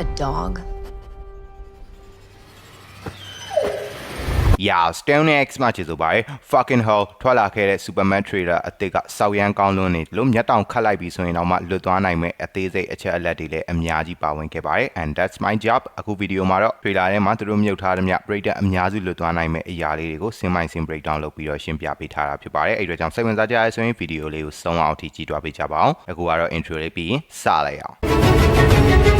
a dog? Yeah, Stone X မှာချစ်ဆိုပါရယ် fucking hell ထွက်လာခဲ့တဲ့ Superman trailer အသစ်ကစောက်ရမ်းကောင်းလွန်းနေလို့မျက်တောင်ခတ်လိုက်ပြီးဆိုရင်တော့မှလွတ်သွားနိုင်မဲ့အသေးစိတ်အချက်အလက်တွေလည်းအများကြီးပါဝင်ခဲ့ပါတယ် and that's my job အခုဗီဒီယိုမှာတော့ trailer ထဲမှာသူတို့မြုပ်ထားတဲ့မြပရိသတ်အများစုလွတ်သွားနိုင်မဲ့အရာလေးတွေကိုစင်မိုင်စင် breakdown လုပ်ပြီးတော့ရှင်းပြပေးထားတာဖြစ်ပါတယ်အဲ့ဒီတော့ကြောင့်စိတ်ဝင်စားကြရဆိုရင်ဗီဒီယိုလေးကိုဆုံးအောင်အထိကြည့်သွားပေးကြပါအောင်အခုကတော့ intro လေးပြီးရင်စလိုက်အောင်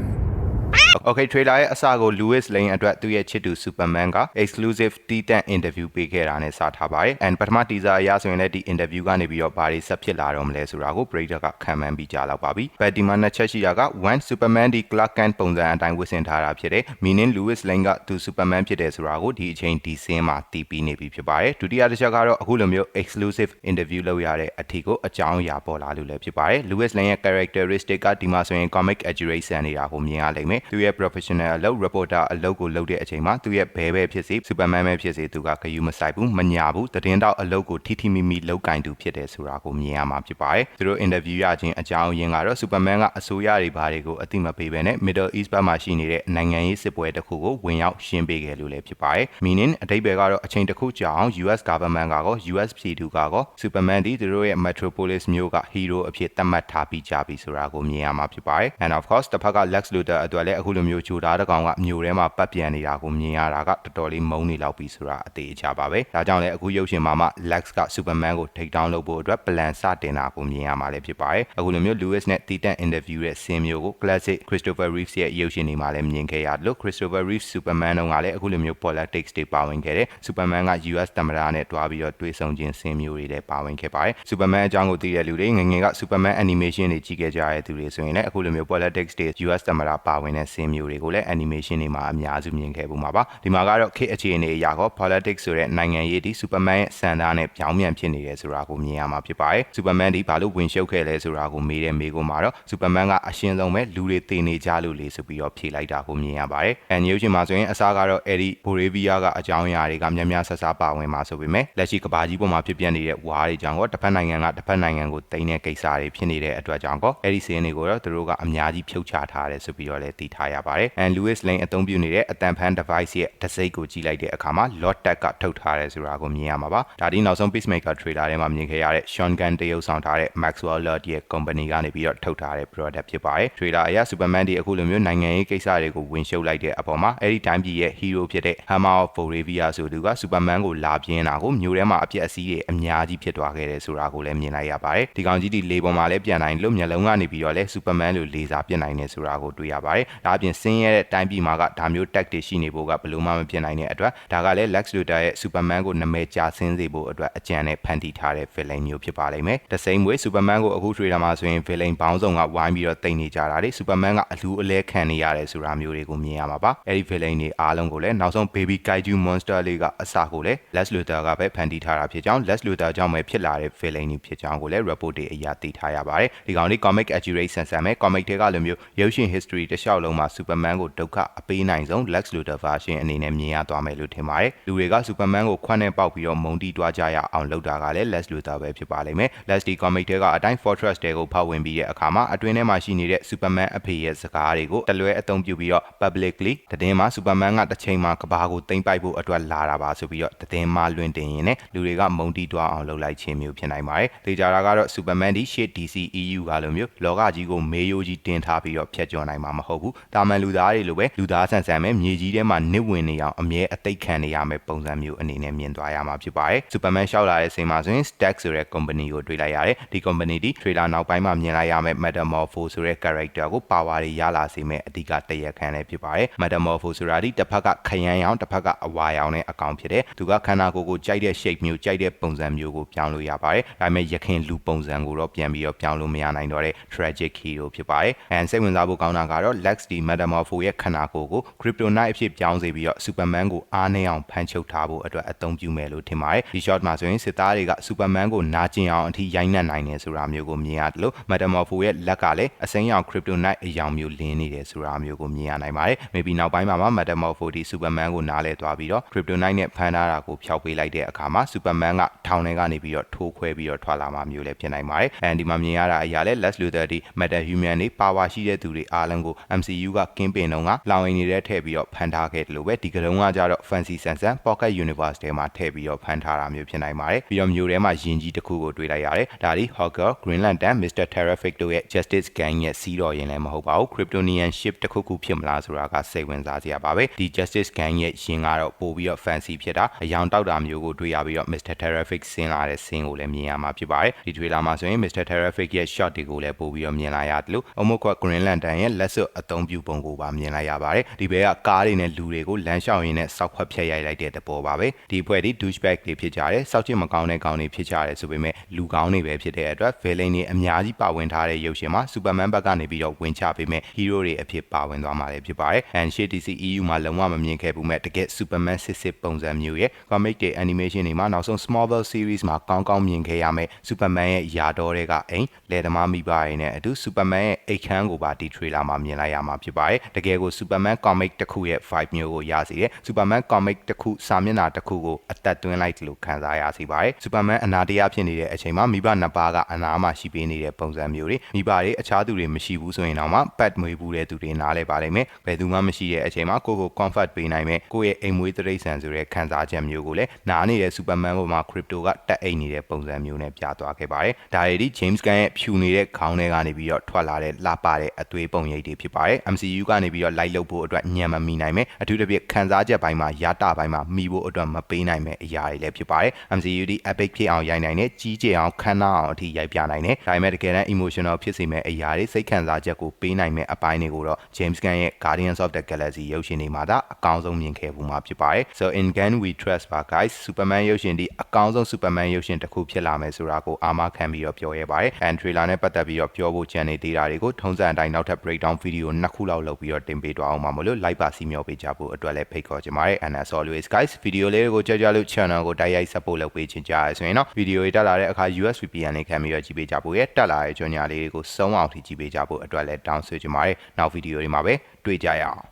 Okay trailer ရဲ့အစကို Louis Lane အတွက်သူ့ရဲ့ချစ်သူ Superman က exclusive တီးတန့် interview ပေးခဲ့တာနဲ့စထားပါတယ်။ and ပထမ teaser အရဆိုရင်လည်းဒီ interview ကနေပြီးတော့ဘာတွေဆက်ဖြစ်လာတော့မလဲဆိုတာကိုပရိသတ်ကခံမှန်းပြီးကြားလောက်ပါပြီ။ but ဒီမှာနှစ်ချက်ရှိတာက one Superman ဒီ Clark Kent ပုံစံအတိုင်းဝတ်ဆင်ထားတာဖြစ်တယ်။ meaning Louis Lane ကသူ Superman ဖြစ်တယ်ဆိုတာကိုဒီအချိန်ဒီစင်းမှာတည်ပြီးနေပြီဖြစ်ပါတယ်။ဒုတိယတစ်ချက်ကတော့အခုလိုမျိုး exclusive interview လုပ်ရတဲ့အထီကိုအကြောင်းအရာပေါ်လာလို့လည်းဖြစ်ပါတယ်။ Louis Lane ရဲ့ characteristic ကဒီမှာဆိုရင် comic accuracy နေတာကိုမြင်ရလိမ့်မယ်။သူရဲ့ professional အလုပ် reporter အလုပ်ကိုလုပ်တဲ့အချိန်မှာသူရဲ့ဘဲပဲဖြစ်စေ Superman ပဲဖြစ်စေသူကဂယုမဆိုင်ဘူးမညာဘူးသတင်းတောက်အလုပ်ကိုထိထိမိမိလုပ်ကင်သူဖြစ်တယ်ဆိုတာကိုမြင်ရမှာဖြစ်ပါတယ်။သူတို့ interview ရခြင်းအကြောင်းရင်းကတော့ Superman ကအစိုးရတွေဘာတွေကိုအတိမပေးဘဲနဲ့ Middle East ဘက်မှာရှိနေတဲ့နိုင်ငံရေးစစ်ပွဲတစ်ခုကိုဝင်ရောက်ရှင်းပေးခဲ့လို့လည်းဖြစ်ပါတယ်။ meaning အတိတ်ဘယ်ကတော့အချိန်တစ်ခုကြာအောင် US government ကကော US ပြည်သူကကော Superman ဒီသူတို့ရဲ့ Metropolis မြို့က hero အဖြစ်သတ်မှတ်ထားပြီးကြပြီဆိုတာကိုမြင်ရမှာဖြစ်ပါတယ်။ and of course တစ်ဖက်က Lex Luthor အတွက်လည်းအခုလိုမျိုးဂျိုသားတစ်ကောင်ကမြို့ထဲမှာပတ်ပြန်နေတာကိုမြင်ရတာကတော်တော်လေးမုန်းနေလောက်ပြီဆိုတာအသေးအချာပါပဲ။ဒါကြောင့်လည်းအခုရုပ်ရှင်မှာမှ Lex က Superman ကို take down လုပ်ဖို့အတွက် plan စတင်တာကိုမြင်ရမှာလည်းဖြစ်ပါတယ်။အခုလိုမျိုး Lewis နဲ့တီတန့် interview ရဲ့ဆင်းမျိုးကို classic Christopher Reeves ရဲ့ရုပ်ရှင်တွေမှာလည်းမြင်ခဲ့ရတယ်လို့ Christopher Reeves Superman တုန်းကလည်းအခုလိုမျိုး politics တွေပါဝင်ခဲ့တယ်။ Superman က US သမ္မတနဲ့တွားပြီးတော့တွေ့ဆုံခြင်းဆင်းမျိုးတွေလည်းပါဝင်ခဲ့ပါတယ်။ Superman အကြောင်းကိုသိတဲ့လူတွေငငယ်က Superman animation တွေကြည့်ခဲ့ကြရတဲ့သူတွေဆိုရင်လည်းအခုလိုမျိုး politics တွေ US သမ္မတပါဝင်တဲ့ဆင်းမျိုးတွေကိုလည်း animation တွေမှာအများစုမြင်ခဲ့ဘူးမှာပါဒီမှာကတော့ခေတ်အခြေအနေအရာကော politics ဆိုတဲ့နိုင်ငံရေးဒီ Superman ရဲ့စံသားနဲ့ပြောင်းပြန်ဖြစ်နေတယ်ဆိုတာကိုမြင်ရမှာဖြစ်ပါတယ် Superman ဒီဘာလို့ဝင်ရှုပ်ခဲ့လဲဆိုတာကိုမေးတဲ့မေးခွန်းမှာတော့ Superman ကအရှင်းဆုံးပဲလူတွေတည်နေကြလို့လေဆိုပြီးတော့ဖြေလိုက်တာကိုမြင်ရပါတယ်အန်ရုပ်ရှင်မှာဆိုရင်အစားကတော့အဲ့ဒီ Bolivia ကအကြောင်းအရာတွေကများများဆဆပါဝင်မှာဆိုပေမဲ့လက်ရှိကဘာကြီးပေါ်မှာဖြစ်ပျက်နေတဲ့ဝါးတွေကြောင့်ကောတစ်ဖက်နိုင်ငံကတစ်ဖက်နိုင်ငံကိုတိမ့်တဲ့ကိစ္စတွေဖြစ်နေတဲ့အတွက်ကြောင့်ကောအဲ့ဒီစင်းတွေကိုတော့သူတို့ကအများကြီးဖြုတ်ချထားတယ်ဆိုပြီးတော့လည်းသိထားရပါတယ်အန် Lewis Lane အသုံးပြုနေတဲ့အတန်ဖန် device ရဲ့တစိတ်ကိုကြည့်လိုက်တဲ့အခါမှာ lot tag ကထုတ်ထားတယ်ဆိုတာကိုမြင်ရမှာပါဒါဒီနောက်ဆုံး Peacemaker trailer ထဲမှာမြင်ခဲ့ရတဲ့ Sean Gunn တရုပ်ဆောင်ထားတဲ့ Maxwell Lord ရဲ့ company ကနေပြီးတော့ထုတ်ထားတဲ့ product ဖြစ်ပါတယ် trailer အရ Superman ဒီအခုလိုမျိုးနိုင်ငံရေးကိစ္စတွေကိုဝင်ရှုပ်လိုက်တဲ့အပေါ်မှာအဲ့ဒီတိုင်းပြည်ရဲ့ hero ဖြစ်တဲ့ Hammer of Bolivia ဆိုသူက Superman ကိုလာပြင်းတာကိုမျိုးထဲမှာအပြက်အစည်းတွေအများကြီးဖြစ်သွားခဲ့တယ်ဆိုတာကိုလည်းမြင်လိုက်ရပါတယ်ဒီကောင်ကြီးဒီလေပေါ်မှာလည်းပြန်နိုင်လို့မျက်လုံးကနေပြီးတော့လဲ Superman လိုလေစာပြစ်နိုင်တယ်ဆိုတာကိုတွေ့ရပါတယ်ဒါအပြင်ဆင်းရဲတဲ့တိုင်းပြည်မှာကဒါမျိုး tag တွေရှိနေဖို့ကဘယ်လို့မှမဖြစ်နိုင်တဲ့အတွက်ဒါကလည်း Lex Luthor ရဲ့ Superman ကိုနာမည်ကျဆင်းစေဖို့အတွက်အကြံနဲ့ဖန်တီးထားတဲ့ villain မျိုးဖြစ်ပါလိမ့်မယ်။ The same way Superman ကိုအခု trailer မှာဆိုရင် villain ဘောင်းဆောင်ကဝိုင်းပြီးတော့တိတ်နေကြတာလေ Superman ကအလူအလဲခံနေရတယ်ဆိုတာမျိုးတွေကိုမြင်ရမှာပါ။အဲဒီ villain တွေအားလုံးကိုလည်းနောက်ဆုံး baby kaiju monster လေးကအစကိုလည်း Lex Luthor ကပဲဖန်တီးထားတာဖြစ်ကြောင်း Lex Luthor ကြောင့်ပဲဖြစ်လာတဲ့ villain တွေဖြစ်ကြောင်းကိုလည်း report တွေအရာသိထားရပါတယ်။ဒီကောင်လေး comic accurate ဆန်ဆန်ပဲ comic တွေကလိုမျိုးရုပ်ရှင် history တစ်လျှောက်လုံးမှာ Superman ကိုဒုက္ခအပေးနိုင်ဆုံး Lex Luthor version အနေနဲ့မြင်ရသွားမယ်လို့ထင်ပါတယ်။လူတွေက Superman ကိုခွန်းနဲ့ပေါက်ပြီးတော့မုံတီးတွားကြရအောင်လုပ်တာကလည်း Lex Luthor ပဲဖြစ်ပါလိမ့်မယ်။ Lex D comic တွေကအတိုင်း Fortress တွေကိုဖောက်ဝင်ပြီးတဲ့အခါမှာအတွင်းထဲမှာရှိနေတဲ့ Superman အဖေရဲ့စကားတွေကိုတလွဲအသုံးပြုပြီးတော့ publicly တည်င်းမှာ Superman ကတစ်ချိန်မှာကဘာကိုသိမ့်ပိုက်ဖို့အတွက်လာတာပါဆိုပြီးတော့တည်င်းမှာလွင်တင်ရင်လည်းလူတွေကမုံတီးတွားအောင်လုပ်လိုက်ခြင်းမျိုးဖြစ်နိုင်ပါတယ်။ဒေကြတာကတော့ Superman ဒီရှေ့ DC EU ကလိုမျိုးလောကကြီးကိုမေးရိုးကြီးတင်ထားပြီးတော့ဖျက်ကျော်နိုင်မှာမဟုတ်ဘူး။တာမန်လူသားတွေလိုပဲလူသားဆန်ဆန်ပဲမြေကြီးထဲမှာနစ်ဝင်နေအောင်အမြဲအသိခံနေရမယ်ပုံစံမျိုးအနေနဲ့မြင်သွားရမှာဖြစ်ပါတယ်။ Superman ရှောက်လာတဲ့ချိန်မှာဆိုရင် Stack ဆိုတဲ့ company ကိုတွေ့လိုက်ရတယ်။ဒီ company ဒီ trailer နောက်ပိုင်းမှာမြင်လိုက်ရမယ့် Metamorpho ဆိုတဲ့ character ကို power တွေရလာစေမယ့်အဓိကတရခံလည်းဖြစ်ပါတယ်။ Metamorpho ဆိုတာဒီတစ်ဖက်ကခရမ်းရောင်တစ်ဖက်ကအဝါရောင်နဲ့အကောင်ဖြစ်တယ်။သူကခန္ဓာကိုယ်ကိုကြိုက်တဲ့ shape မျိုးကြိုက်တဲ့ပုံစံမျိုးကိုပြောင်းလို့ရပါတယ်။ဒါပေမဲ့ရခင်လူပုံစံကိုတော့ပြန်ပြီးတော့ပြောင်းလို့မရနိုင်တော့တဲ့ tragic hero ဖြစ်ပါတယ်။ and စိတ်ဝင်စားဖို့ကောင်းတာကတော့ Lex D Metamorpho ရဲ့ခန္ဓာကိုယ်ကို Kryptonite အဖြစ်ပြောင်းစေပြီးတော့ Superman ကိုအားနည်းအောင်ဖန်ချုပ်ထားဖို့အတွက်အသုံးပြုမယ်လို့ထင်ပါတယ်ဒီ shot မှာဆိုရင်စစ်သားတွေက Superman ကိုနာကျင်အောင်အထိရိုက်နှက်နိုင်တယ်ဆိုတာမျိုးကိုမြင်ရတယ်လို့ Metamorpho ရဲ့လက်ကလည်းအစိမ်းရောင် Kryptonite အယောင်မျိုးလင်းနေတယ်ဆိုတာမျိုးကိုမြင်ရနိုင်ပါတယ် maybe နောက်ပိုင်းမှာမှ Metamorpho ဒီ Superman ကိုနားလဲသွားပြီးတော့ Kryptonite နဲ့ဖမ်းထားတာကိုဖျောက်ပေးလိုက်တဲ့အခါမှာ Superman ကထောင်ထဲကနေပြီးတော့ထိုးခွဲပြီးတော့ထွက်လာမှာမျိုးလည်းဖြစ်နိုင်ပါတယ် and ဒီမှာမြင်ရတာအရာလဲ Lex Luthor ဒီ Metal Human တွေ power ရှိတဲ့သူတွေအားလုံးကို MCU ကကင်းပင်တော့ကလောင်ရင်နေတဲ့ထည့်ပြီးတော့ဖမ်းထားခဲ့တယ်လို့ပဲဒီကတုံးကကြတော့ Fancy Sansan Pocket Universe ထဲမှာထည့်ပြီးတော့ဖမ်းထားတာမျိုးဖြစ်နိုင်ပါတယ်ပြီးတော့မျိုးထဲမှာယင်ကြီးတစ်ခုကိုတွေ့လိုက်ရတယ်ဒါဒီ Hawker Green Lantern Mr. Terrific တို့ရဲ့ Justice Gang ရဲ့စီးတော်ရင်လည်းမဟုတ်ပါဘူး Kryptonian ship တစ်ခုခုဖြစ်မလားဆိုတာကစိတ်ဝင်စားစရာပါပဲဒီ Justice Gang ရဲ့ရင်ကတော့ပို့ပြီးတော့ fancy ဖြစ်တာအယောင်တောက်တာမျိုးကိုတွေ့ရပြီးတော့ Mr. Terrific ဆင်းလာတဲ့ scene ကိုလည်းမြင်ရမှာဖြစ်ပါတယ်ဒီ trailer မှာဆိုရင် Mr. Terrific ရဲ့ shot တွေကိုလည်းပို့ပြီးတော့မြင်လာရတယ်လို့ Omokwa Green Lantern ရဲ့လက်စွပ်အသုံးပြုပုံကိုပါမြင်လိုက်ရပါတယ်ဒီဘက်ကကားတွေနဲ့လူတွေကိုလမ်းလျှောက်ရင်းနဲ့စောက်ခွက်ဖြတ်ရိုက်လိုက်တဲ့သဘောပါပဲဒီအဖွဲ့ဒီ douchebag တွေဖြစ်ကြတယ်စောက်ချစ်မကောင်းတဲ့ကောင်တွေဖြစ်ကြတယ်ဆိုပေမဲ့လူကောင်းတွေပဲဖြစ်တဲ့အတွက် villain တွေအများကြီးပါဝင်ထားတဲ့ရုပ်ရှင်မှာ Superman ဘက်ကနေပြီးတော့ဝင်ချပေးမဲ့ hero တွေအဖြစ်ပါဝင်သွားမှာလည်းဖြစ်ပါတယ်။ and ရှေ့ DC EU မှာလုံးဝမမြင်ခဲ့ဘူးမဲ့တကယ် Superman စစ်စစ်ပုံစံမျိုးရဲ့ comic တွေ animation တွေမှာနောက်ဆုံး Smallville series မှာကောင်းကောင်းမြင်ခဲ့ရမယ့် Superman ရဲ့ယာတော်တွေကအိမ်လယ်သမားမိဘတွေနဲ့အတူ Superman ရဲ့အိတ်ခမ်းကိုပါဒီ trailer မှာမြင်လိုက်ရမှာဖြစ်ပါတယ်။တကယ်ကို Superman comic တစ်ခုရဲ့ vibe မျိုးကိုရစေတယ်။ Superman comic တစ်ခုစာမျက်နှာတစ်ခုကိုအသက်သွင်းလိုက်လို့ခံစားရစေပါတယ်။ Superman အနာတရားဖြစ်နေတဲ့အချိန်မှာမိဘနှစ်ပါးကအနာမှာရှိပေးနေတဲ့ပုံစံမျိုးတွေမိဘတွေအခြားသူတွေမရှိဘူးဆိုရင်တော့မှ pet မွေးဘူးတဲ့သူတွေနားလဲပါလိမ့်မယ်။ဘယ်သူမှမရှိတဲ့အချိန်မှာကိုကို comfort ပေးနိုင်မယ်ကိုယ့်ရဲ့အိမ်မွေးတိရစ္ဆာန်ဆိုတဲ့ခံစားချက်မျိုးကိုလည်းနားနေတဲ့ Superman ပေါ်မှာ Crypto ကတက်အိတ်နေတဲ့ပုံစံမျိုးနဲ့ပြသွားခဲ့ပါတယ်။ဒါရီဒီ James Gunn ရဲ့ဖြူနေတဲ့ခေါင်းထဲကနေပြီးတော့ထွက်လာတဲ့လှပတဲ့အသွေးပုံရိပ်တွေဖြစ်ပါတယ်။ MCU ကနေပြီးတော့လိုက်လုပ်ဖို့အတွက်ညံမမီနိုင်မယ်အထူးသဖြင့်ခံစားချက်ပိုင်းမှာရတာပိုင်းမှာမိဖို့အတွက်မပေးနိုင်မဲ့အရာတွေလည်းဖြစ်ပါတယ်။ MCU ဒီ epic ဖြစ်အောင်ရိုက်နိုင်တဲ့ကြီးကျယ်အောင်ခမ်းနားအောင်အထိရိုက်ပြနိုင်တယ်။ဒါပေမဲ့တကယ်တမ်း emotional ဖြစ်စေမဲ့အရာတွေစိတ်ခံစားချက်ကိုပေးနိုင်မဲ့အပိုင်းတွေကိုတော့ James Gunn ရဲ့ Guardians of the Galaxy ရုပ်ရှင်တွေမှာဒါအကောင်းဆုံးမြင်ခဲ့ဘူးမှာဖြစ်ပါတယ်။ So in Gun we trust ပါ guys Superman ရုပ်ရှင်ဒီအကောင်းဆုံး Superman ရုပ်ရှင်တစ်ခုဖြစ်လာမယ်ဆိုတာကိုအာမခံပြီးတော့ပြောရဲပါတယ်။ and trailer နဲ့ပတ်သက်ပြီးတော့ပြောဖို့ကြံနေသေးတာတွေကိုထုံးစံအတိုင်းနောက်ထပ် breakdown video နှစ်ခုလောက်လုပ်ပြီးတော့တင်ပေးသွားအောင်ပါမလို့ like ပါစီမျောပေးကြဖို့အတွက်လည်းဖိတ်ခေါ်ချင်ပါတယ် and as always guys video လေးတွေကိုကြွကြွလို့ channel ကိုတိုက်ရိုက် support လုပ်ပေးချင်ကြရဆိုရင်တော့ video တွေတက်လာတဲ့အခါ US VPN နဲ့ခံပြီးတော့ကြည့်ပေးကြဖို့ရဲ့တက်လာတဲ့ကြော်ညာလေးတွေကိုစုံအောင်ထိကြည့်ပေးကြဖို့အတွက်လည်းတောင်းဆိုချင်ပါတယ်နောက် video တွေမှာပဲတွေ့ကြရအောင်